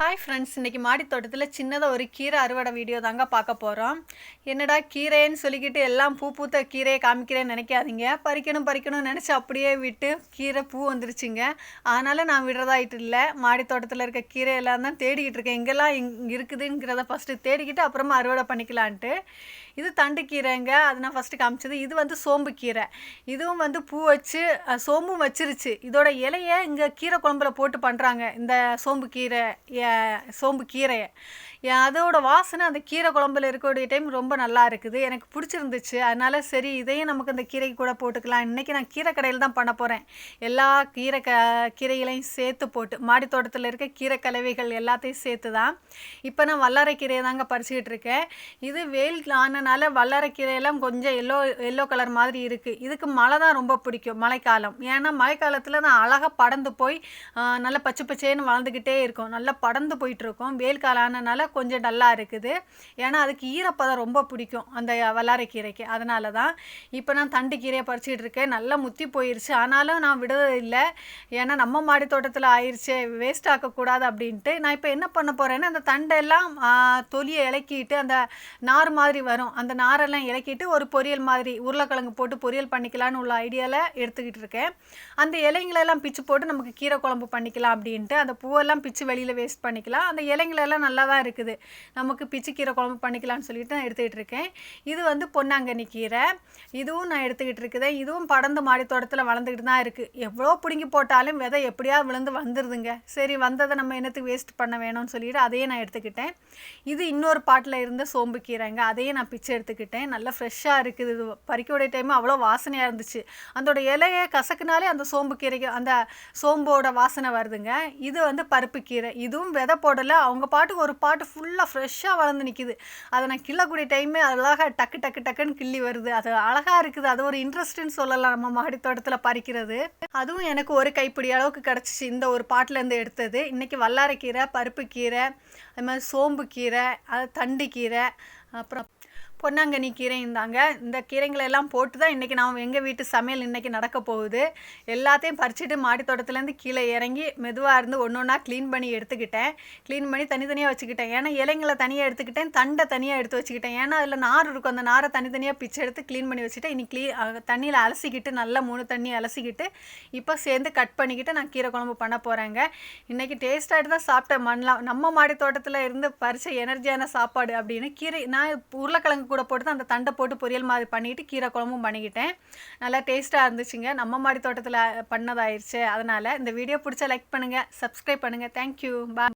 Hi friends இன்றைக்கி மாடி தோட்டத்தில் சின்னதாக ஒரு கீரை அறுவடை வீடியோ தாங்க பார்க்க போகிறோம் என்னடா கீரைன்னு சொல்லிக்கிட்டு எல்லாம் பூ பூத்த கீரையை காமிக்கிறேன்னு நினைக்காதீங்க. பறிக்கணும் பறிக்கணும்னு நினச்சி அப்படியே விட்டு கீரை பூ வந்துருச்சுங்க. அதனால் நான் விடுறதாயிட்டு இல்லை. மாடித்தோட்டத்தில் இருக்க கீரை எல்லாம் தான் தேடிக்கிட்டு இருக்கேன். எங்கெல்லாம் இங் இருக்குதுங்கிறத ஃபஸ்ட்டு தேடிக்கிட்டு அப்புறமா அறுவடை பண்ணிக்கலான்ட்டு. இது தண்டு கீரைங்க. அது நான் ஃபஸ்ட்டு காமிச்சது. இது வந்து சோம்பு கீரை. இதுவும் வந்து பூ வச்சு சோம்பும் வச்சிருச்சு. இதோட இலையை இங்கே கீரை குழம்புல போட்டு பண்ணுறாங்க இந்த சோம்பு கீரை சோம்பு கீரையை. அதோடய அதோட வாசனை அந்த கீரை குழம்புல இருக்கக்கூடிய டைம் ரொம்ப நல்லா இருக்குது. எனக்கு பிடிச்சிருந்துச்சு. அதனால் சரி இதையும் நமக்கு இந்த கீரை கூட போட்டுக்கலாம். இன்றைக்கி நான் கீரை கடையில் தான் பண்ண போகிறேன் எல்லா கீரை க கீரைகளையும் சேர்த்து போட்டு மாடி தோட்டத்தில் இருக்க கீரை கலவைகள் எல்லாத்தையும் சேர்த்து தான் இப்போ நான் வல்லாரை கீரையை தாங்க பறிச்சுக்கிட்டு இருக்கேன். இது வெயில் ஆனனால வல்லாரை கீரையெல்லாம் கொஞ்சம் எல்லோ எல்லோ கலர் மாதிரி இருக்குது இதுக்கு மழை தான் ரொம்ப பிடிக்கும் மழைக்காலம். ஏன்னா மழைக்காலத்தில் நான் அழகாக படந்து போய் நல்லா பச்சை பச்சைன்னு வளர்ந்துக்கிட்டே இருக்கும். நல்லா படர்ந்து போயிட்டுருக்கும். வெயில் காலம் ஆனனால கொஞ்சம் டல்லாக இருக்குது. ஏன்னா அதுக்கு ஈரப்பதம் ரொம்ப பிடிக்கும் அந்த வல்லாரை கீரைக்கு. அதனால தான் இப்போ நான் தண்டு கீரையை பறிச்சிக்கிட்டு இருக்கேன். நல்லா முத்தி போயிருச்சு. ஆனாலும் நான் விடவே இல்லை. ஏன்னா நம்ம மாடி தோட்டத்தில் ஆயிடுச்சு வேஸ்ட் ஆக்கக்கூடாது அப்படின்ட்டு நான் இப்போ என்ன பண்ண போகிறேன்னா அந்த தண்டெல்லாம் தொலியை இலக்கிட்டு அந்த நார் மாதிரி வரும். அந்த நாரெல்லாம் இலக்கிட்டு ஒரு பொரியல் மாதிரி உருளைக்கிழங்கு போட்டு பொரியல் பண்ணிக்கலான்னு உள்ள ஐடியாவில் எடுத்துக்கிட்டு இருக்கேன். அந்த இலைங்களெல்லாம் பிச்சு போட்டு நமக்கு கீரை குழம்பு பண்ணிக்கலாம் அப்படின்ட்டு அந்த பூவெல்லாம் பிச்சு வெளியில் வேஸ்ட் பண்ணிக்கலாம். அந்த இலைங்களெல்லாம் நல்லா தான் இருக்குது. நமக்கு பிச்சுக்கீரை குழம்பு பண்ணிக்கலாம்னு சொல்லிட்டு நான் எடுத்துக்கிட்டு இருக்கேன். இது வந்து பொன்னாங்கண்ணி கீரை. இதுவும் நான் எடுத்துக்கிட்டு இருக்குதே இதுவும் படர்ந்து மாடி தோட்டத்தில் வளர்ந்துக்கிட்டு தான் இருக்குது எவ்வளோ பிடுங்கி போட்டாலும் விதை எப்படியாவது விழுந்து வந்துடுதுங்க சரி வந்ததை நம்ம என்னத்துக்கு வேஸ்ட் பண்ண வேணும்னு சொல்லிட்டு அதையே நான் எடுத்துக்கிட்டேன். இது இன்னொரு பாட்டில் இருந்த சோம்பு கீரைங்க. அதையே நான் பிச்சு எடுத்துக்கிட்டேன். நல்லா ஃப்ரெஷ்ஷாக இருக்குது. இது பறிக்கக்கூடிய டைம் அவ்வளோ வாசனையாக இருந்துச்சு. அதோட இலையை கசக்குனாலே அந்த சோம்பு கீரைக்கு அந்த சோம்போட வாசனை வருதுங்க. இது வந்து பருப்பு கீரை. இதுவும் விதை போடலை அவங்க பாட்டுக்கு ஒரு பாட்டு ஃபுல்லாக ஃப்ரெஷ்ஷாக வளர்ந்து நிற்கிது அதை நான் கிள்ளக்கூடிய டைமே அழகாக டக்கு டக்கு டக்குன்னு கிள்ளி வருது. அது அழகாக இருக்குது. அது ஒரு இன்ட்ரெஸ்ட்னு சொல்லலாம். நம்ம மாடி தோட்டத்தில் பறிக்கிறது. அதுவும் எனக்கு ஒரு கைப்பிடி அளவுக்கு கிடச்சிச்சு. இந்த ஒரு பாட்டிலேருந்து எடுத்தது. இன்றைக்கி வல்லாரைக்கீரை பருப்பு கீரை அது மாதிரி சோம்பு கீரை அது தண்டு கீரை அப்புறம் பொன்னாங்கண்ணி கீரை இருந்தாங்க இந்த கீரைங்களை எல்லாம் போட்டு தான் இன்றைக்கி நான் எங்கள் வீட்டு சமையல் இன்றைக்கி நடக்க போகுது. எல்லாத்தையும் பறிச்சுட்டு மாடி தோட்டத்துலேருந்து கீழே இறங்கி மெதுவாக இருந்து ஒன்று ஒன்றா க்ளீன் பண்ணி எடுத்துக்கிட்டேன். க்ளீன் பண்ணி தனித்தனியாக வச்சுக்கிட்டேன். ஏன்னா இலைங்களை தனியாக எடுத்துக்கிட்டேன் தண்டை தனியாக எடுத்து வச்சுக்கிட்டேன். ஏன்னா அதில் நார் இருக்கும். அந்த நாரை தனித்தனியாக பிச்சு எடுத்து க்ளீன் பண்ணி வச்சுட்டு இனி க்ளீ தண்ணியில் அலசிக்கிட்டு நல்லா மூணு தண்ணி அலசிக்கிட்டு இப்போ சேர்ந்து கட் பண்ணிக்கிட்டு நான் கீரை குழம்பு பண்ண போகிறேங்க இன்றைக்கி டேஸ்ட்டாகிட்டு தான் சாப்பிட்டேன் மண்ணலாம் நம்ம மாடி தோட்டத்தில் இருந்து பறிச்ச எனர்ஜியான சாப்பாடு அப்படின்னு கீரை நான் உருளைக்கிழங்கு கூட போட்டு அந்த தண்டை போட்டு பொரியல் மாதிரி பண்ணிட்டு கீரை குழம்பும் பண்ணிக்கிட்டேன். நல்லா டேஸ்ட்டாக இருந்துச்சுங்க. நம்ம மாடி தோட்டத்தில் பண்ணதாயிருச்சு. அதனால் இந்த வீடியோ பிடிச்சா லைக் பண்ணுங்கள் சப்ஸ்கிரைப் பண்ணுங்கள் தேங்க்யூ பா